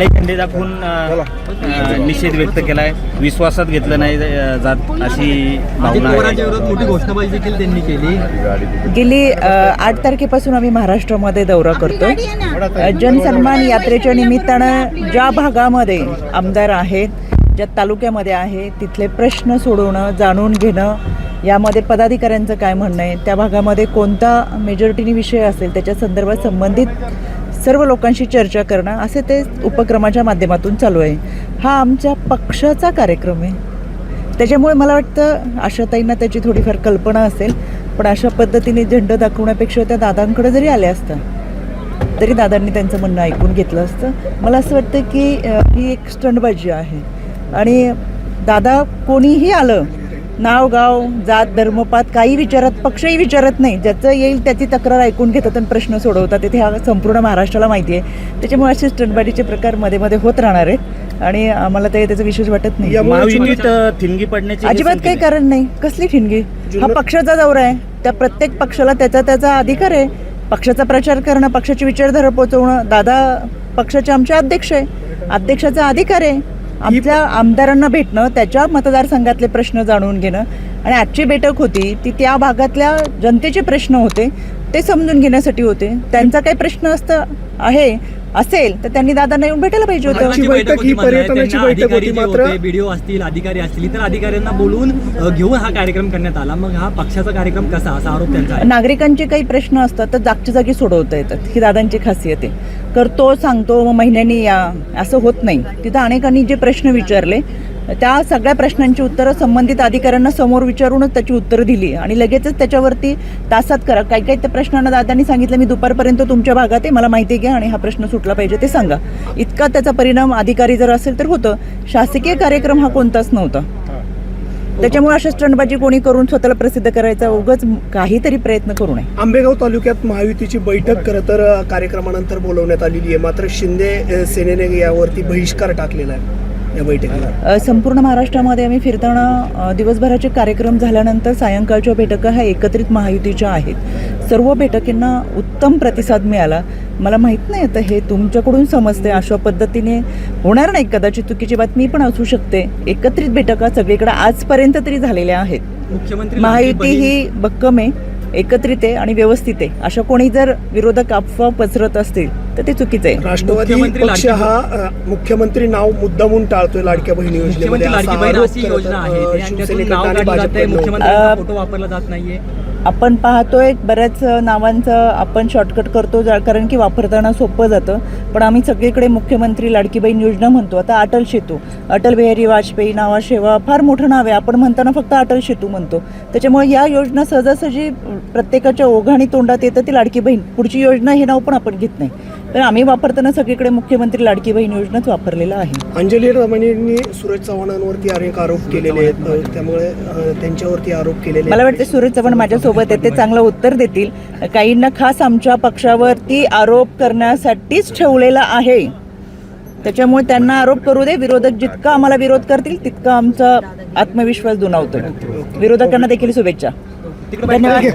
काळे झेंडे दाखवून निषेध व्यक्त केलाय. विश्वासात घेतलं नाही जात अशी अजित भावना पवारांच्या आहे विरोधात मोठी घोषणाबाजी देखील त्यांनी केली. गेली आठ तारखेपासून आम्ही महाराष्ट्रामध्ये दौरा करतोय. अ, जनसन्मान यात्रेच्या निमित्तानं ज्या भागामध्ये आमदार आहेत ज्या तालुक्यामध्ये आहे तिथले प्रश्न सोडवणं जाणून घेणं यामध्ये पदाधिकाऱ्यांचं काय म्हणणं आहे त्या भागामध्ये कोणता मेजॉरिटीनी विषय असेल त्याच्या संदर्भात संबंधित सर्व लोकांशी चर्चा करणं असे ते उपक्रमाच्या माध्यमातून चालू आहे. हा आमच्या पक्षाचा कार्यक्रम आहे. त्याच्यामुळे मला वाटतं आशाताईंना त्याची थोडीफार कल्पना असेल पण अशा पद्धतीने झेंडा दाखवण्यापेक्षा त्या दादांकडे जरी आल्या असतं तरी दादांनी त्यांचं म्हणणं ऐकून घेतलं असतं. मला असं वाटतं की ही एक स्टंडबाजी आहे. आणि दादा कोणीही आलं नाव गाव जात धर्मपात काही विचारत पक्षही विचारत नाही. ज्याचं येईल त्याची तक्रार ऐकून घेतात आणि प्रश्न सोडवतात. इथे हा संपूर्ण महाराष्ट्राला माहिती आहे. त्याच्यामुळे असे स्टंटबाजीचे प्रकारमध्ये मध्ये होत राहणार आहेत. आणि आम्हाला ते त्याचं विशेष वाटत नाही. ठिणगी पडण्याची अजिबात काही कारण नाही. कसली ठिणगी हा पक्षाचा दौरा आहे. त्या प्रत्येक पक्षाला त्याचा त्याचा अधिकार आहे. पक्षाचा प्रचार करणं पक्षाची विचारधारा पोहोचवणं दादा पक्षाचे आमचे अध्यक्ष आहे. अध्यक्षाचा अधिकार आहे. आमच्या आमदारांना भेटणं त्याच्या मतदारसंघातले प्रश्न जाणून घेणं आणि आजची बैठक होती ती त्या भागातल्या जनतेचे प्रश्न होते ते समजून घेण्यासाठी होते. त्यांचा काही प्रश्न असतं आहे असेल तर त्यांनी दादांना येऊन भेटायला पाहिजे होतं. बैठक ही. पर्यटनाची बैठक होती, जे मात्र- बीडीओ असतील अधिकारी असतील इतर अधिकाऱ्यांना बोलवून अ, घेऊन हा कार्यक्रम करण्यात आला. मग हा पक्षाचा कार्यक्रम कसा? असा आरोप त्यांचा आहे. नागरिकांचे काही प्रश्न असतात तर जागच्या जागी सोडवता येतात ही दादांची खासियत आहे. करतो सांगतो मग महिन्यांनी या असं होत नाही. तिथं अनेकांनी जे प्रश्न विचारले त्या सगळ्या प्रश्नांची उत्तरं संबंधित अधिकाऱ्यांना समोर विचारूनच त्याची उत्तरं दिली. आणि लगेचच त्याच्यावरती तासात करा काही काही त्या प्रश्नांना दादांनी सांगितलं मी दुपारपर्यंत तुमच्या भागात आहे मला माहिती घ्या आणि हा प्रश्न सुटला पाहिजे ते सांगा. इतका त्याचा परिणाम अधिकारी जर असेल तर होतं. शासकीय कार्यक्रम हा कोणताच नव्हता. त्याच्यामुळे अशा स्टंटबाजी कोणी करून स्वतःला प्रसिद्ध करायचा उगाच काहीतरी प्रयत्न करू नये. आंबेगाव तालुक्यात महायुतीची बैठक खरं तर कार्यक्रमानंतर बोलवण्यात आलेली आहे. मात्र शिंदे सेनेने यावरती बहिष्कार टाकलेला आहे या बैठकीला. संपूर्ण महाराष्ट्रामध्ये आम्ही फिरताना दिवसभराचे कार्यक्रम झाल्यानंतर सायंकाळच्या बैठका ह्या एकत्रित महायुतीच्या आहेत. सर्व बैठकींना उत्तम प्रतिसाद मिळाला. मला माहीत नाही आता हे तुमच्याकडून समजते अशा पद्धतीने होणार नाही कदाचित चुकीची बातमी पण असू शकते. एकत्रित बैठका सगळीकडे आजपर्यंत तरी झालेल्या आहेत. मुख्यमंत्री महायुती ही भक्कम आहे एकत्रित आहे आणि व्यवस्थित आहे. अशा कोणी जर विरोधक अफवा पसरत असतील तर ते चुकीचं आहे. राष्ट्रवादी मुख्यमंत्री पक्ष लाडकी हा मुख्यमंत्री नाव मुद्दामून टाळतोय लाडक्या बहिणी योजनेमध्ये. मुख्यमंत्री आहे आपण पाहतोय बऱ्याच नावांचं आपण शॉर्टकट करतो कारण की वापरताना सोपं जातं. पण आम्ही सगळीकडे मुख्यमंत्री लाडकी योजना म्हणतो. आता अटल सेतू. अटल बिहारी वाजपेयी नावाशेवा फार मोठं नाव आहे. आपण म्हणताना फक्त अटल सेतू म्हणतो. त्याच्यामुळे या योजना सहजासहजी प्रत्येकाच्या ओघाणी तोंडात येतं. ती लाडकी बहीण पुढची योजना हे नाव पण आपण घेत नाही. तर आम्ही वापरताना सगळीकडे मुख्यमंत्री लाडकी बहीण योजनाच वापरलेलं आहे. अंजली रमणींनी सूरज चव्हाणांवरती अनेक आरोप केलेले आहेत. त्यामुळे त्यांच्यावरती आरोप केलेले मला आहेत. वाटतं सूरज चव्हाण माझ्यासोबत आहे ते चांगलं उत्तर देतील. काहींना खास आमच्या पक्षावरती आरोप करण्यासाठीच ठेवलेला आहे. त्याच्यामुळे त्यांना आरोप करू दे. विरोधक जितका आम्हाला विरोध करतील तितका आमचा आत्मविश्वास दुणावतो. विरोधकांना देखील शुभेच्छा. बैठक-